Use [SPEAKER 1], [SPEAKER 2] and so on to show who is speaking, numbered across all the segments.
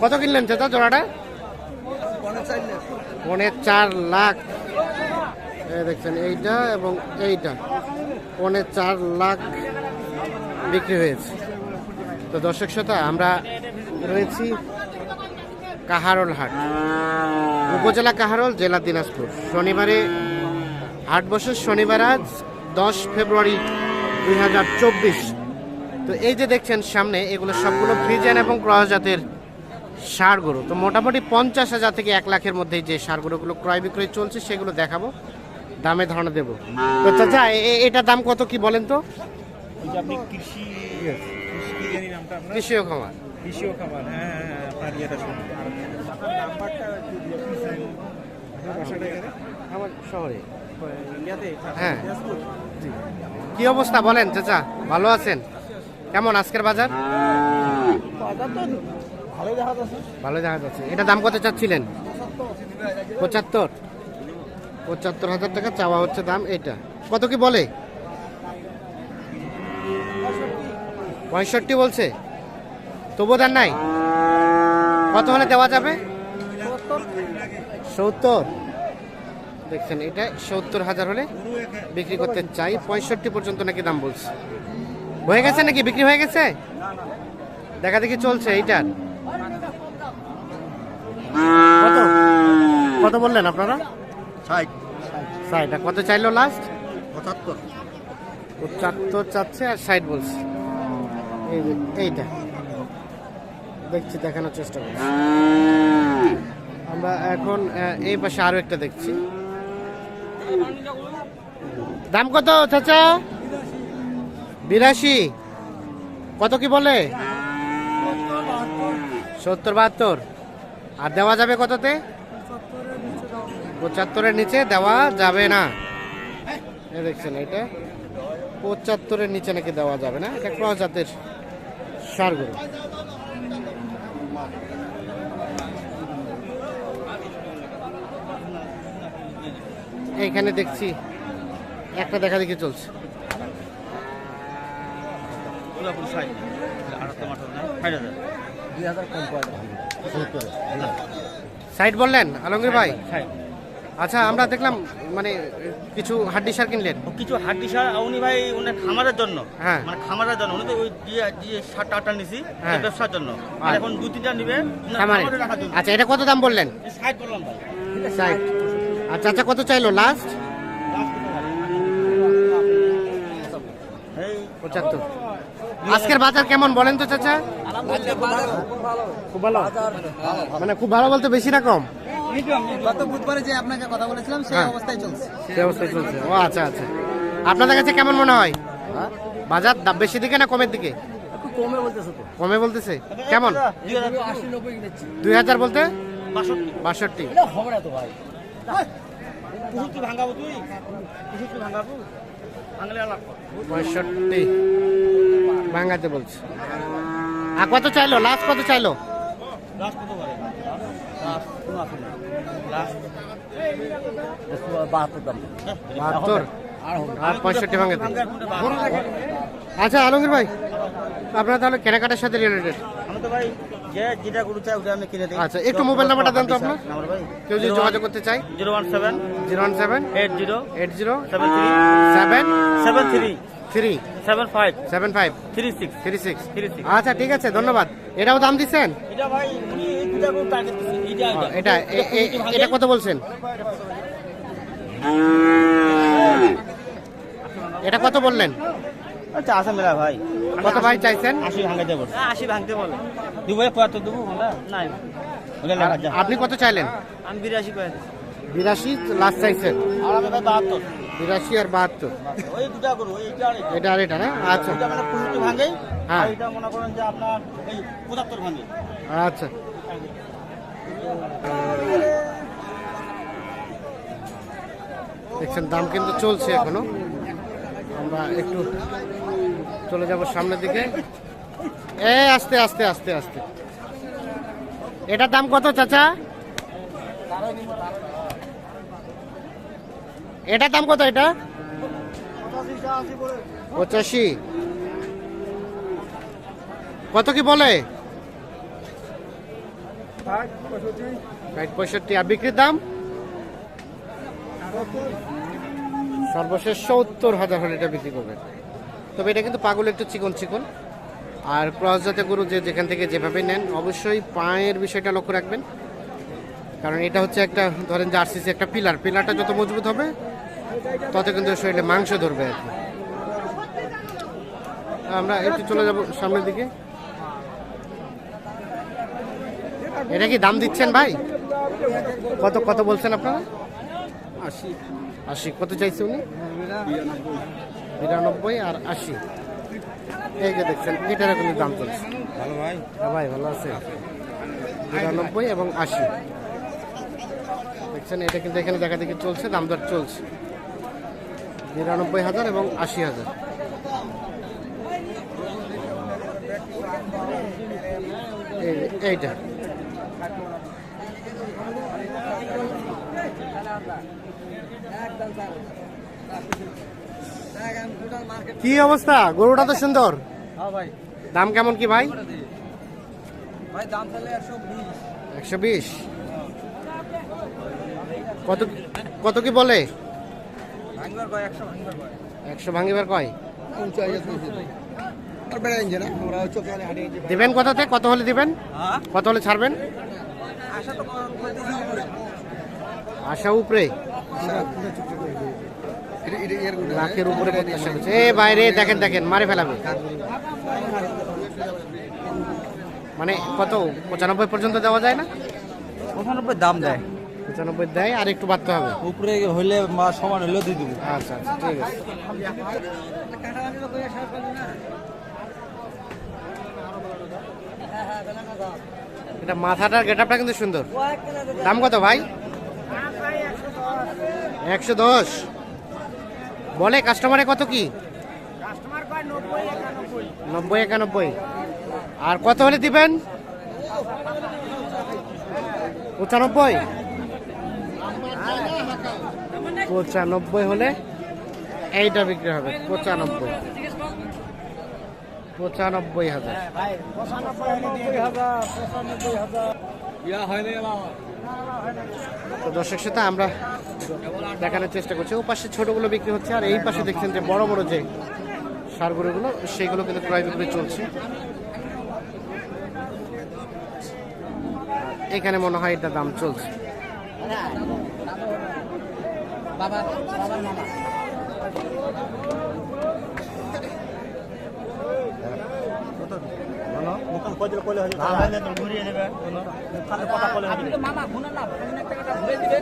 [SPEAKER 1] কত কিনলেন চাচা জোড়াটা? পৌনে চার লাখ। দেখছেন, এইটা এবং এইটা। পৌনে চার লাখ বিক্রি হয়েছে। তো দর্শক শ্রোতা, আমরা রয়েছি কাহারোল হাট। উপজেলা কাহারোল, জেলা দিনাজপুর। শনিবারে হাট বছর শনিবার আজ, দশ ফেব্রুয়ারি দুই হাজার চব্বিশ। তো এই যে দেখছেন সামনে, এগুলো সবগুলো ফ্রিজেন এবং ক্রস জাতের সার গরু। তো মোটামুটি পঞ্চাশ হাজার থেকে এক লাখের মধ্যে যে সার গরুগুলো ক্রয় বিক্রয় চলছে সেগুলো দেখাবো। দামে ধারণা দেবো। তো চাচা এ- এ- এটার দাম কত কি বলেন তো?
[SPEAKER 2] কৃষি
[SPEAKER 1] খামার।
[SPEAKER 2] হ্যাঁ হ্যাঁ হ্যাঁ
[SPEAKER 1] শহরে। হ্যাঁ। কি অবস্থা বলেন চাচা? ভালো আছেন? কেমন আজকের বাজার
[SPEAKER 2] তো
[SPEAKER 1] ভালো দেখা যাচ্ছে। এটা দাম কত চাচ্ছিলেন? পঁচাত্তর। পঁচাত্তর হাজার টাকা চাওয়া হচ্ছে দাম এটা। কত কি বলে? পঁয়ষট্টি বলছে। তবু দাম নাই? কত হলে দেওয়া যাবে? সত্তর। দেখছেন, এটা সত্তর হাজার হলে বিক্রি করতে চাই। পঁয়ষট্টি পর্যন্ত নাকি দাম বলছে। হয়ে গেছে নাকি? বিক্রি হয়ে গেছে? দেখা দেখি চলছে এইটার। কত? কত বললেন আপনারা?
[SPEAKER 2] ষাট।
[SPEAKER 1] ষাট। কত চাইলো লাস্ট
[SPEAKER 2] পঁচাত্তর।
[SPEAKER 1] পঁচাত্তর চাচ্ছে আর ষাট বলছে। এই এইটা। দেখছি দেখানোর চেষ্টা করছি। আমরা এখন এই পাশে আরও একটা দেখছি। দাম কত চাচা? বিরাশি। কত কি বলে? সত্তর বাহাত্তর। আর দেওয়া যাবে কততে? পঁচাত্তরের নিচে দেওয়া যাবে না। দেখছেন এটা। পঁচাত্তরের নিচে নাকি দেওয়া যাবে না। এটা ক্রস জাতের সারগুলো এইখানে দেখছি। একটা দেখা দেখি চলছে।
[SPEAKER 2] পুরাপুরি দুই হাজার কম করে
[SPEAKER 1] সাইড বললেন আলমগীর ভাই? আচ্ছা আমরা দেখলাম মানে কিছু হাড্ডি সার কিনলেন।
[SPEAKER 3] কিছু হাড্ডি সার উনি ভাই উনি খামারের জন্য।
[SPEAKER 1] হ্যাঁ।
[SPEAKER 3] মানে খামারের জন্য। উনি তো ওই দিয়ে দিয়ে সারটা আটটা নিছি
[SPEAKER 1] হ্যাঁ।
[SPEAKER 3] ব্যবসার জন্য। আর এখন দু তিনটা নিবে উনার
[SPEAKER 1] খামারে।
[SPEAKER 3] খামারে রাখার জন্য।
[SPEAKER 1] আচ্ছা এটা কত দাম বললেন?
[SPEAKER 3] ষাট বললাম ভাই।
[SPEAKER 1] সাইড। আচ্ছা আচ্ছা কত চাইলো? লাস্ট পঁচাত্তর। আজকের বাজার কেমন বলেন তো চাচা? খুব ভালো। মানে খুব ভালো বলতে বেশি না কম?
[SPEAKER 4] গত বুধবারে যে আপনাকে কথা বলেছিলাম সেই
[SPEAKER 1] হ্যাঁ।
[SPEAKER 4] অবস্থায় চলছে।
[SPEAKER 1] সে অবস্থায় চলছে। ও আচ্ছা আচ্ছা। আপনাদের কাছে কেমন মনে হয়? বাজার দাম বেশি দিকে না কমের দিকে?
[SPEAKER 4] কমে বলতেছে তো।
[SPEAKER 1] কমে বলতেছে। কেমন?
[SPEAKER 3] দুই হাজার
[SPEAKER 1] বলতে?
[SPEAKER 3] বাষট্টি। ভাঙাবো তুই? ভাঙাবো?
[SPEAKER 1] পঁয়ষট্টি। ভাঙাতে বলছে। আর কত চাইলো? লাস্ট কত চাইলো?
[SPEAKER 4] বাহাত্তর আর
[SPEAKER 1] পঁয়ষট্টি ভাঙাতে? আচ্ছা আলমগীর ভাই আপনার তাহলে কেনাকাটার সাথে রিলেটেড আচ্ছা, একটু মোবাইল নাম্বারটা দেন তো আপনার। কেউ যদি যোগাযোগ করতে চাই
[SPEAKER 3] zero one seven
[SPEAKER 1] zero one seven
[SPEAKER 3] eight zero
[SPEAKER 1] eight zero
[SPEAKER 3] seven
[SPEAKER 1] seven
[SPEAKER 3] three
[SPEAKER 1] three
[SPEAKER 3] seven five
[SPEAKER 1] seven five
[SPEAKER 3] three six
[SPEAKER 1] three six
[SPEAKER 3] three six
[SPEAKER 1] আচ্ছা ঠিক আছে ধন্যবাদ। এটাও দাম দিচ্ছেন?
[SPEAKER 3] এটা ভাই দিচ্ছে এটা
[SPEAKER 1] কত বলছেন? এটা কত বললেন?
[SPEAKER 3] আচ্ছা আসে মেলা ভাই।
[SPEAKER 1] কত ভাই চাইছেন?
[SPEAKER 3] আশি ভাঙতে দেবো আশি ভাঙতে বলে। দুবো পঁয়াত্তর দেবো নাই। ওটা লেখা যা
[SPEAKER 1] আপনি কত চাইলেন?
[SPEAKER 3] আমি বিরাশি
[SPEAKER 1] লাস্ট চাইছেন।
[SPEAKER 3] আর আমি ভাই বাহাত্তর।
[SPEAKER 1] বিরাশি আর বাহাত্তর। এটা আর এটা না? আচ্ছা। হ্যাঁ।
[SPEAKER 3] এটা মনে করেন যে আপনার এই পঁচাত্তর ভাঙে।
[SPEAKER 1] আচ্ছা। দেখছেন দাম কিন্তু চলছে এখনও। আমরা একটু চলে যাব সামনের দিকে। এ আস্তে আস্তে আস্তে আস্তে। এটার দাম কত চাচা? এটার দাম কত এটা? পঁচাশি। কত কি বলে? ষাট পঁয়ষট্টি। আর বিক্রির দাম? সর্বশেষ সত্তর হাজার হলে এটা বিক্রি করবেন। তবে এটা কিন্তু পাগল একটু চিকন চিকন। আর ক্রস জাতের গরু যে যেখান থেকে যেভাবে নেন, অবশ্যই পায়ের বিষয়টা লক্ষ্য রাখবেন। কারণ এটা হচ্ছে একটা, ধরেন যে একটা পিলার। পিলারটা যত মজবুত হবে তত কিন্তু শরীরে মাংস ধরবে আর কি। আমরা একটু চলে যাব সামনের দিকে। এটা কি দাম দিচ্ছেন ভাই? কত কত বলছেন আপনারা?
[SPEAKER 2] আশি।
[SPEAKER 1] আশি কত চাইছে উনি? বিরানব্বই আর আশি। এই যে দেখছেন এটার কিন্তু দাম চলছে।
[SPEAKER 2] ভালো ভাই?
[SPEAKER 1] হ্যাঁ ভাই ভালো আছে। বিরানব্বই এবং আশি। দেখছেন এটা কিন্তু এখানে দেখা দেখি চলছে দাম দর চলছে। বিরানব্বই হাজার এবং আশি হাজার। এইটা। কি অবস্থা? গরুটা তো সুন্দর।
[SPEAKER 4] হ্যাঁ
[SPEAKER 1] দাম কেমন কি ভাই?
[SPEAKER 4] একশো বিশ।
[SPEAKER 1] কত কত কি বলে?
[SPEAKER 4] একশো ভাঙবার কয়?
[SPEAKER 1] দিবেন কততে কত হলে দিবেন?
[SPEAKER 4] হ্যাঁ?
[SPEAKER 1] কত হলে ছাড়বেন?
[SPEAKER 4] আশা উপরে।
[SPEAKER 1] লাখের উপরে করছে। এ বাইরে দেখেন দেখেন মারে ফেলাবে। মানে কত? পঁচানব্বই পর্যন্ত দেওয়া যায় না?
[SPEAKER 4] পঁচানব্বই দাম দেয়।
[SPEAKER 1] পঁচানব্বই দেয় আর একটু বাড়তে হবে।
[SPEAKER 4] উপরে হইলে মা সমান হইলেও দিয়ে দেবো।
[SPEAKER 1] আচ্ছা আচ্ছা ঠিক আছে। এটা মাথাটার গেটআপটা কিন্তু সুন্দর। দাম কত ভাই? একশো দশ। বলে কাস্টমারে কত কি? নব্বই একানব্বই। আর কত হলে দিবেন? পঁচানব্বই। পঁচানব্বই হলে এইটা বিক্রি হবে পঁচানব্বই। পঁচানব্বই হাজার। তো দর্শক সাথে আমরা দেখানোর চেষ্টা করছি। ও পাশে ছোটগুলো বিক্রি হচ্ছে আর এই পাশে দেখছেন যে বড় বড় যে সারগুলোগুলো সেইগুলো কিন্তু ক্রয় বিক্রি চলছে। এখানে মনে হয় এটা দাম চলছে।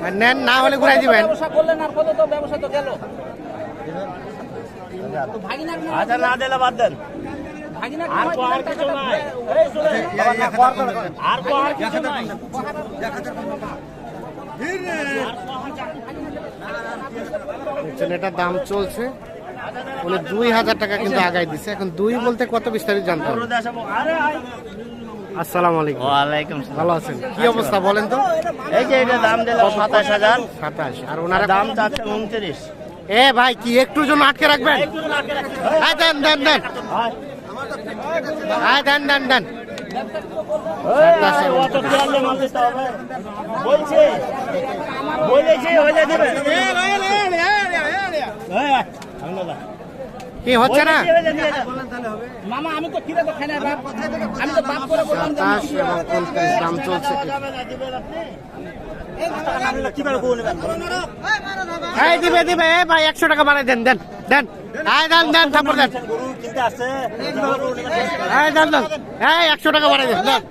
[SPEAKER 1] আর নেন না হলে ঘুরাই দিবেন
[SPEAKER 3] করলেন আর কত তো ব্যবসা তো গেল
[SPEAKER 4] আচ্ছা না দিলে বাদ দেন
[SPEAKER 3] আর
[SPEAKER 1] দেখছেন এটার দাম চলছে। উনি দুই হাজার টাকা কিন্তু আগাই দিচ্ছে এখন দুই বলতে কত বিস্তারিত জানতে হবে? আসসালামু আলাইকুম।
[SPEAKER 4] ওয়ালাইকুম
[SPEAKER 1] ভালো আছেন? কি অবস্থা বলেন তো?
[SPEAKER 4] এই যে এটা দাম সাতাশ হাজার।
[SPEAKER 1] সাতাশ। আর ওনারা
[SPEAKER 4] দাম চাচ্ছে উনত্রিশ।
[SPEAKER 1] এ ভাই কি একটু জন্য আটকে রাখবেন? হ্যাঁ দেন দেন দেন। হ্যাঁ দেন দেন।
[SPEAKER 4] বলছে বলেছে হইলে দেবে।
[SPEAKER 1] কি হচ্ছে না?
[SPEAKER 3] মামা আমি তো কিনে খাই না বাপ আমি তো বাপ করে বললাম
[SPEAKER 1] সাতাশ এবং উনত্রিশ দাম চলছে। দিবে দিবে এ ভাই একশো টাকা বাড়াই দেন দেন দেন। দেন দেন, তারপর দেন। এই একশো টাকা বাড়াই দেন দেন।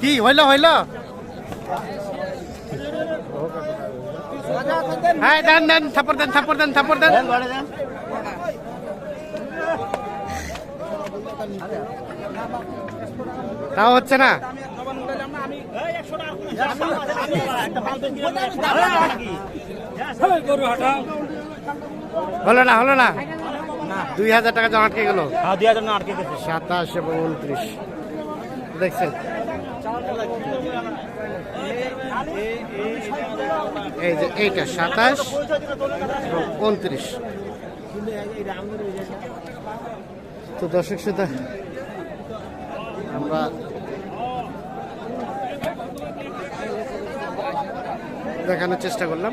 [SPEAKER 1] কি, হইল হইল? এই দেন দেন দেন দেন দেন। তাও হচ্ছে না? হলো না হলো না? দুই হাজার টাকা জমা আটকে গেল।
[SPEAKER 4] দুই
[SPEAKER 1] সাতাশ এবং উনত্রিশ। দেখছেন? এই যে এইটা সাতাশ এবং উনত্রিশ। তো দর্শক শ্রোতা আমরা দেখানোর চেষ্টা করলাম।